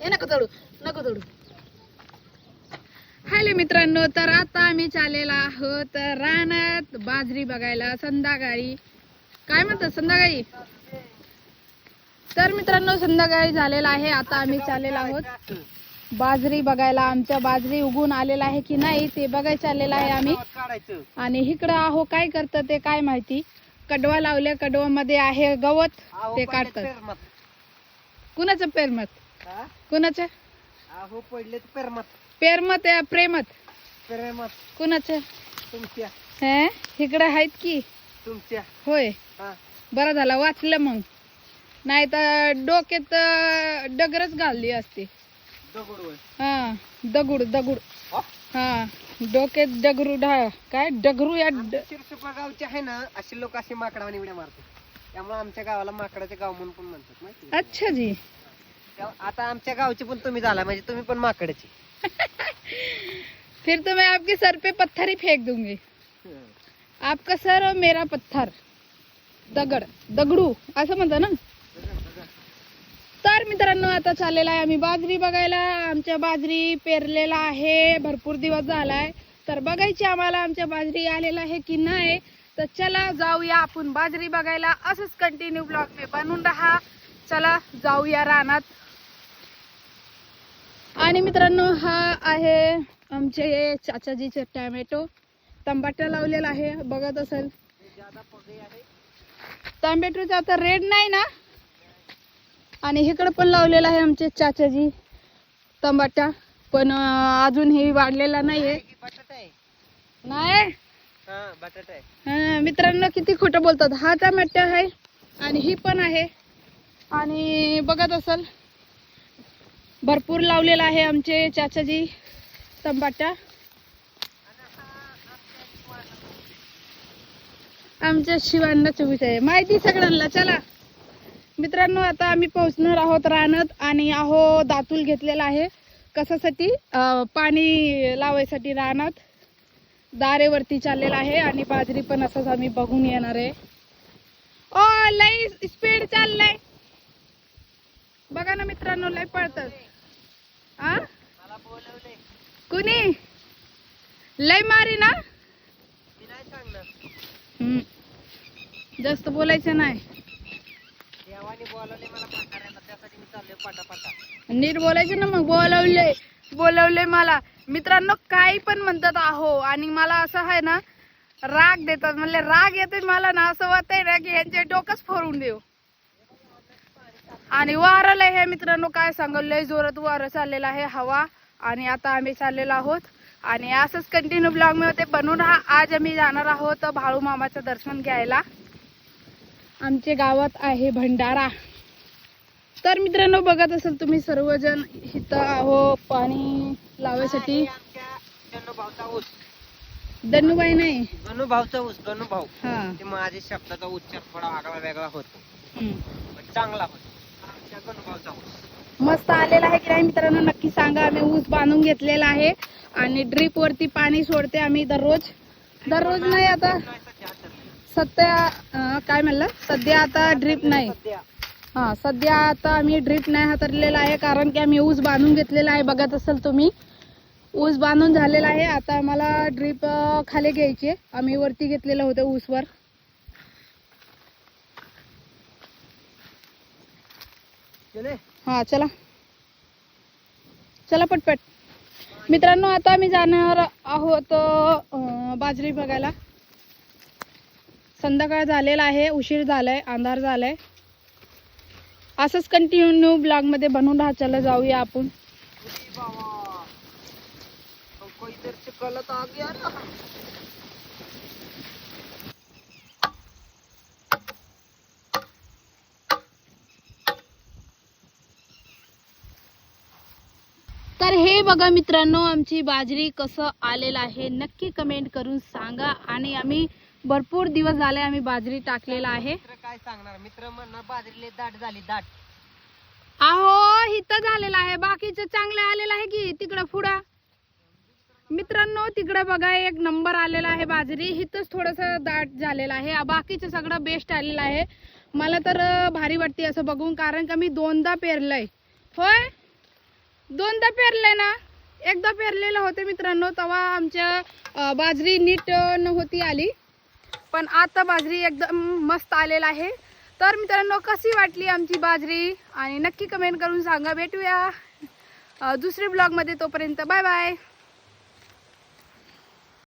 हे नको तोडू नको तोडू हॅलो मित्रांनो तर आता आम्ही चाललेला आहोत रानात बाजरी बघायला संध्याकाळी. काय म्हणतात संध्याकाळी? तर मित्रांनो संध्याकाळी झालेला आहे आता आम्ही चाललेला आहोत. बाजरी बघायला आमच्या बाजरी उगून आलेला आहे की नाही ते बघायला चाललेलं आहे आम्ही. आणि इकडं आहो काय करतं ते काय माहिती? कडवा लावल्या कडवामध्ये आहे गवत ते काढत काढतात. कुणाचं पेरमत? हा? कुणाचं? अहो पडले पेरमत. पेरमत आहे प्रेमत. पेरमत. कुणाचं? तुमच्या. हे? इकडं आहेत की? तुमच्या. होय. हा. बरं झालं वाचलं मग. नाही तर डोक्यात अं, डगरच घालली असती. दगड होय. हा दगुड दगुड. हो? हा डोक्यात डगरू ढा काय? डगरू या ड- आमच्या शिरसुपा गावचे आहे ना असे लोक असे माकडावानी उड्या मारतात. त्यामुळे आमच्या गावाला माकडाचे गाव म्हणून पण म्हणतात माहिती आहे? अच्छा जी. आता आमच्या गावचे पण तुम्ही झाला म्हणजे तुम्ही पण माकडची. फिर तो मैं आपके सर पे पत्थर ही फेक दूंगी. आपका सर और मेरा पत्थर. दगड दगडू असं म्हणतो ना? तर मित्रांनो आता चाललेला आहे आम्ही बाजरी बघायला. आमच्या बाजरी पेरलेला आहे भरपूर दिवस झालाय. तर बघायची आम्हाला आमच्या बाजरी आलेला आहे की नाही. तर चला जाऊया आपण बाजरी बघायला. असंच कंटिन्यू ब्लॉग पे बनून राहा. चला जाऊया रानात. आणि मित्रांनो हा आहे आमचे चाचाजीचे टॅमॅटो. तंबाटा लावलेला आहे बघत असेल. टॅमॅटोचा आता रेड नाही ना? आणि इकडं पण लावलेला आहे आमचे चाचाजी टमाटा पण अजून हे वाढलेला नाहीये. आहे नाही? आहे मित्रांनो किती खोटं बोलतात. हा टमाटा आहे आणि ही पण आहे. आणि बघत असेल भरपूर लावलेला आहे आमचे चाचाजी संपाट्या आमच्या शिवांना चोवीस आहे. माहिती सगळ्यांना? चला. मित्रांनो आता आम्ही पोहोचणार आहोत रानात आणि आहो दातूल घेतलेला आहे. कशासाठी? पाणी लावायसाठी रानात. दारेवरती चाललेला आहे आणि बाजरी पण असंच आम्ही बघून येणार आहे. ओ लई स्पीड चाललाय. बघा ना मित्रांनो लय पळतात कुणी? लय मारी ना. जास्त बोलायचं नाही. नीट बोलायचं ना मग बोलवले बोलवले मला. मित्रांनो काही पण म्हणतात आहो आणि मला असं आहे ना राग देतात. म्हणले राग येते मला ना असं वाटतंय ना की यांचे डोकंच फोडून देऊ. आणि वारं हे मित्रांनो काय सांगल लय जोरात वारं चाललेलं आहे हवा. आणि आता आम्ही चाललेलो आहोत. आणि असंच कंटिन्यू ब्लॉगमध्ये बनवून राहा. आज आम्ही जाणार आहोत भाळू मामाचं दर्शन घ्यायला. आमच्या गावात आहे भंडारा. तर मित्रांनो बघत असाल तुम्ही सर्वजण इथं आहो पाणी लावायसाठी. हा, हे दन्नूबाई नाही. गणूभाऊचा ऊस गणूभाऊ हा. ते माझ्या शब्दाचा उच्चार थोडा आगळा वेगळा होतो चांगला होतो. आमच्या गणूभाऊचा ऊस. मस्त आलेला आहे की नाही मित्रांनो नक्की सांगा. आम्ही ऊस बांधून घेतलेला आहे आणि ड्रीप वरती पाणी सोडते आम्ही दररोज. दररोज नाही आता. सध्या काय म्हणलं? सध्या आता ड्रीप नाही. हा सध्या आता आम्ही ड्रीप नाही हातरलेला आहे कारण की आम्ही ऊस बांधून घेतलेला आहे. बघत असाल तुम्ही. ऊस बांधून झालेला आहे. आता आम्हाला ड्रीप खाली घ्यायची आम्ही वरती घेतलेलं होतं ऊसवर. चले हा चला. चला पटपट. मित्रांनो आता आम्ही जाणार आहोत बाजरी बघायला. संध्याकाळ झालेला आहे उशीर झालाय अंधार झालाय. असंच कंटिन्यू ब्लॉगमध्ये बनवून राहा चला जाऊया आपण. तर हे बघा मित्रांनो आमची बाजरी कसं आलेलं आहे नक्की कमेंट करून सांगा. आणि आम्ही भरपूर दिवस झाले आम्ही बाजरी टाकलेला आहे. काय सांगणार? मित्र म्हणणार बाजरीले दाट झाली दाट. अहो इथं झालेलं आहे. बाकीचं चांगलं आलेलं आहे की तिकडं पुढं? मित्रांनो तिकडं बघा एक नंबर आलेला आहे बाजरी. इथंच थोडंसं दाट झालेलं आहे. बाकीचं सगळं बेस्ट आलेलं आहे. मला तर भारी वाटते असं बघून कारण का मी दोनदा पेरलंय. होय? दोनदा पेरले ना? एकदा पेरलेलं होतं मित्रांनो तेव्हा आमच्या बाजरी नीट नव्हती आली. पण आता बाजरी एकदम मस्त आलेला आहे. तर मित्रांनो कशी वाटली आमची बाजरी? आणि नक्की कमेंट करून सांगा. भेटूया दुसरी ब्लॉगमध्ये तोपर्यंत. Bye bye